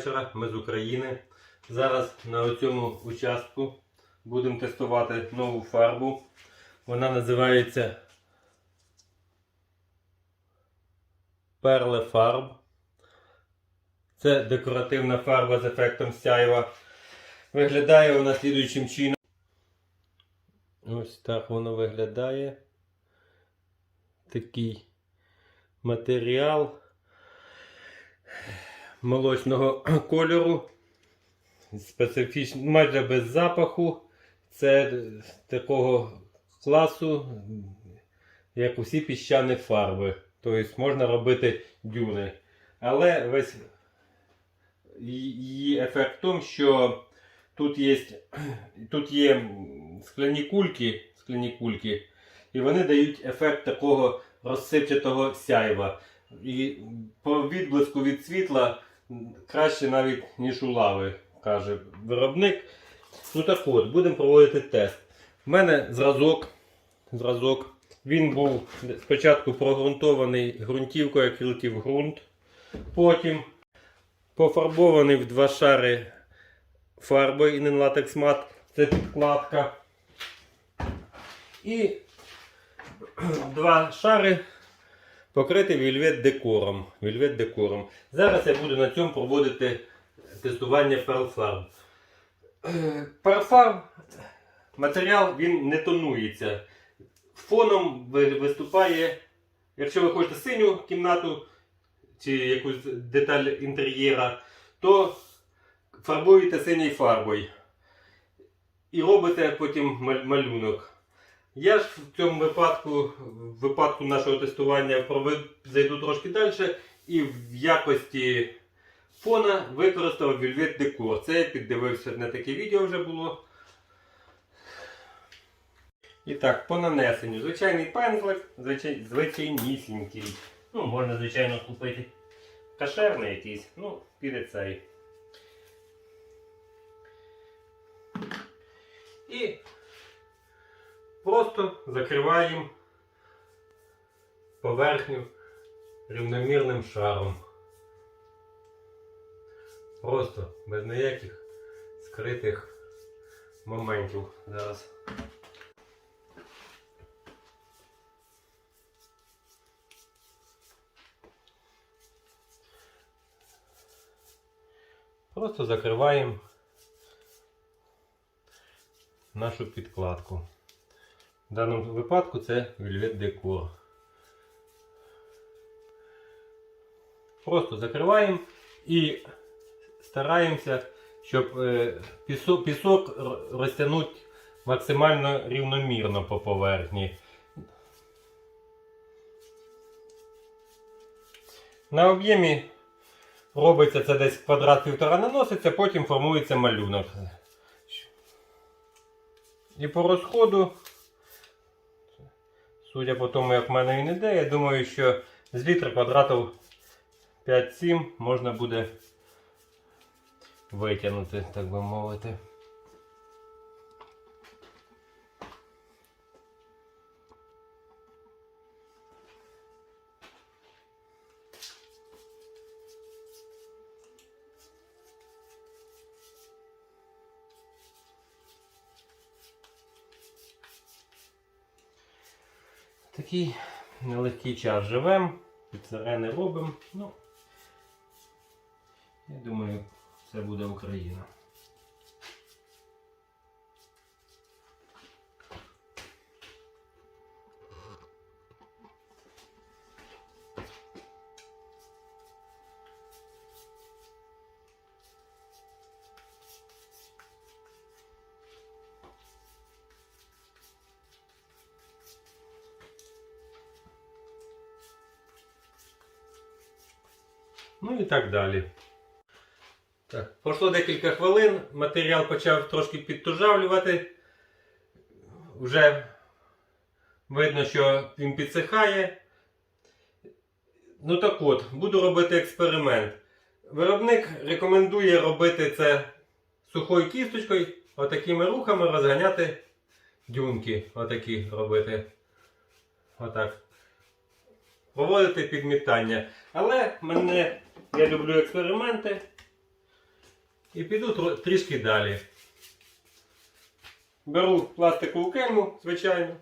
вечора. Ми з України. Зараз на цьому участку будемо тестувати нову фарбу. Вона називається Perle Farb. Це декоративна фарба з ефектом сяйва. Виглядає вона слідуючим чином. Ось так воно виглядає. Такий матеріал молочного кольору. Специфічно, майже без запаху. Це такого класу, як усі піщані фарби. Тобто можна робити дюни. Але весь її ефект в тому, що тут є, тут є скляні кульки, скляні кульки, і вони дають ефект такого розсипчатого сяйва. І по відблиску від світла краще навіть, ніж у лави, каже виробник. Ну так от, будемо проводити тест. У мене зразок. зразок. Він був спочатку прогрунтований ґрунтівкою акрилтів ґрунт. Потім пофарбований в два шари фарбою Matte. Це підкладка. І два шари покрити вільвет декором. Вільвет декором. Зараз я буду на цьому проводити тестування Pearl Pearl матеріал він не тонується. Фоном виступає, якщо ви хочете синю кімнату чи якусь деталь інтер'єра, то фарбуєте синьою фарбою. І робите потім малюнок. Я ж в цьому випадку, в випадку нашого тестування зайду трошки далі і в якості фона використав Velvet Decor. Це я піддивився на таке відео вже було. І так, по нанесенню. Звичайний пензлик, звичай, звичайнісінький. Ну, можна, звичайно, купити кашерний якийсь, ну, піде цей. І просто закриваємо поверхню рівномірним шаром. Просто без ніяких скритих моментів зараз. Просто закриваємо нашу підкладку. В даному випадку це Velvet Decor. Просто закриваємо і стараємося, щоб е, пісок розтягнути максимально рівномірно по поверхні. На об'ємі робиться це десь квадрат півтора наноситься, потім формується малюнок. І по розходу, судя по тому, як в мене він іде, я думаю, що з літра квадратів 5-7 можна буде витягнути, так би мовити. Такий нелегкий час живемо, підсирени робимо. Ну, я думаю, це буде Україна. Ну і так далі. Так, пройшло декілька хвилин, матеріал почав трошки підтужавлювати. Вже видно, що він підсихає. Ну так от, буду робити експеримент. Виробник рекомендує робити це сухою кісточкою, отакими рухами розганяти дюнки. Отакі робити. Отак. Проводити підмітання. Але мене, я люблю експерименти. І піду трішки далі. Беру пластикову кельму, звичайно.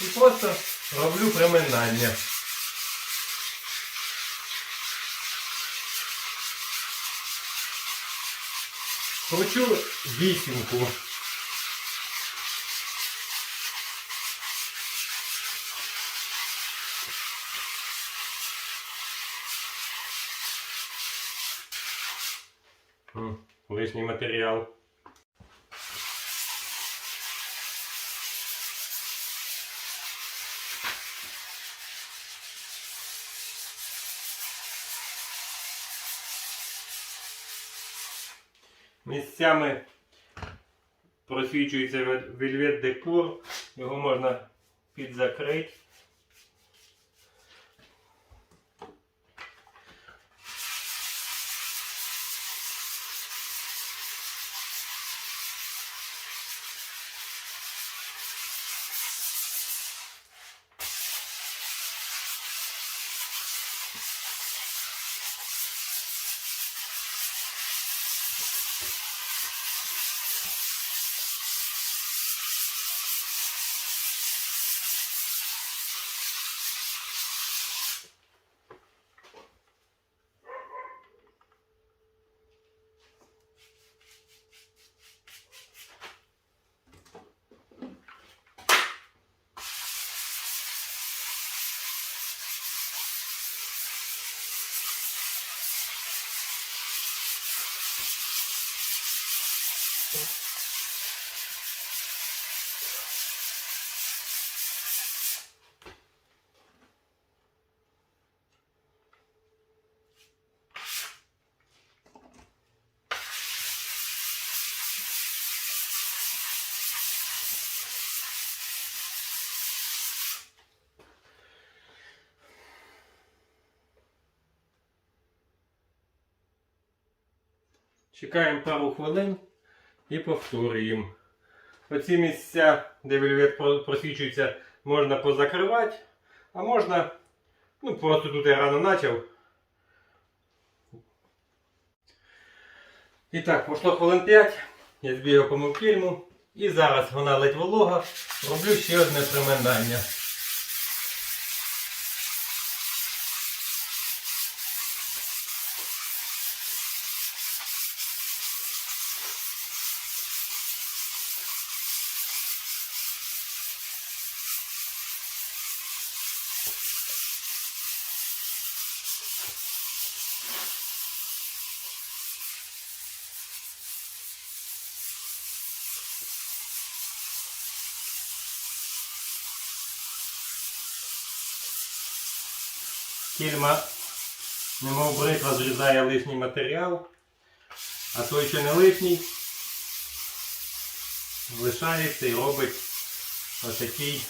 І просто роблю приминання. Кручу вісімку. Лишній матеріал. Місцями просвічується вельвет декор, його можна підзакрити. Чекаємо пару хвилин і повторюємо. Оці місця, де вельвет про- просвічується, можна позакривати, а можна, ну просто тут я рано почав. І так, пройшло хвилин 5, я збігав помив фільму. І зараз вона ледь волога. Роблю ще одне приминання. Кільма, немов бритва, зрізає лишній матеріал, а той, що не лишній, лишається і робить отакий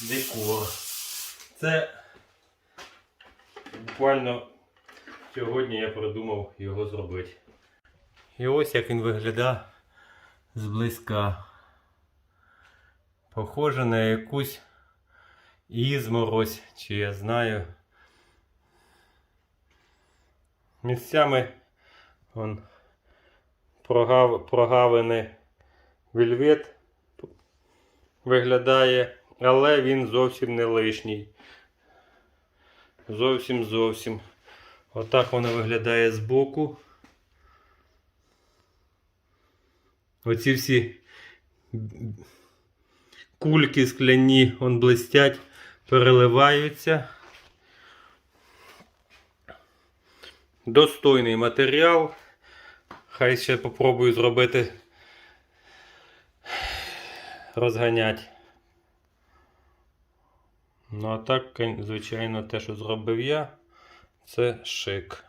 декор. Це буквально сьогодні я придумав його зробити. І ось як він виглядає зблизька. Похоже на якусь ізморозь, чи я знаю. Місцями он, прогав, прогавини вельвет виглядає, але він зовсім не лишній. Зовсім зовсім. Отак воно виглядає збоку. Оці всі кульки скляні он блистять, переливаються. Достойний матеріал. Хай ще попробую зробити розганять. Ну а так, звичайно, те, що зробив я, це шик.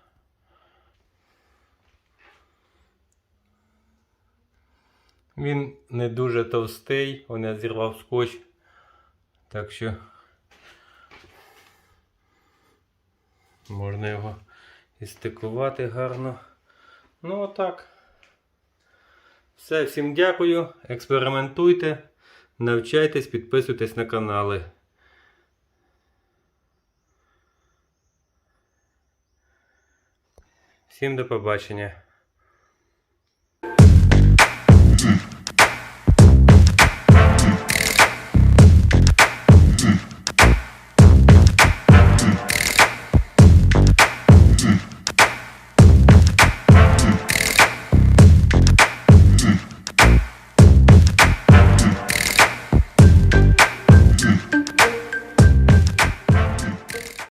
Він не дуже товстий, он я зірвав скотч. Так що можна його і стикувати гарно. Ну отак. Все, всім дякую. Експериментуйте, навчайтесь, підписуйтесь на канали. Всім до побачення.